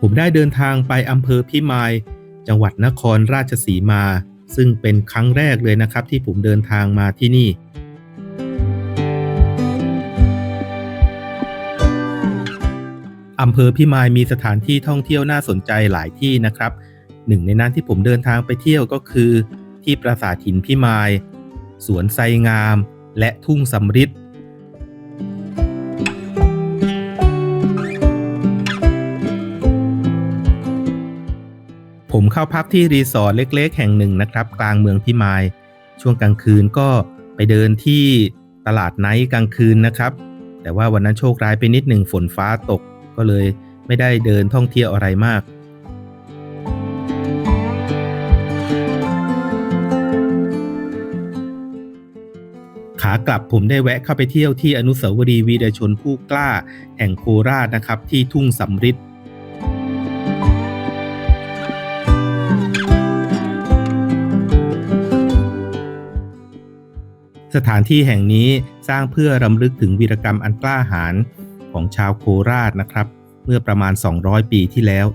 ผมได้เดินทางไปอำเภอพิมาย จังหวัดนครราชสีมา ซึ่งเป็นครั้งแรกเลยนะครับ ที่ผมเดินทางมาที่นี่ อำเภอพิมายมีสถานที่ท่องเที่ยวน่าสนใจหลายที่นะครับ หนึ่งในนั้นที่ผมเดินทางไปเที่ยวก็คือ ที่ปราสาทหินพิมาย สวนไซงาม และทุ่งสำริด ผมเข้าพักที่รีสอร์ทเล็ก ๆ แห่งหนึ่งนะครับ กลางเมืองพิมาย ช่วงกลางคืนก็ไปเดินที่ตลาดไนท์กลางคืนนะครับ แต่ว่าวันนั้นโชคร้ายไปนิดหนึ่งฝนฟ้าตกก็เลยไม่ได้เดินท่องเที่ยวอะไรมาก ขากลับผมได้แวะเข้าไปเที่ยวที่อนุสาวรีย์วีรชนผู้กล้า แห่งโคราชนะครับ ที่ทุ่งสำริด สถานที่แห่งนี้สร้างเพื่อรำลึกถึงวีรกรรมอันกล้าหาญของชาวโคราชนะครับ เมื่อประมาณ 200 ปีที่แล้ว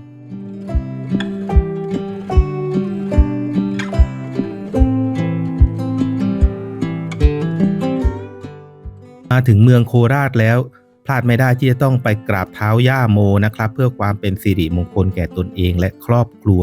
มาถึงเมืองโคราชแล้ว พลาดไม่ได้ที่จะต้องไปกราบเท้าย่าโมนะครับ เพื่อความเป็นสิริมงคลแก่ตนเองและครอบครัว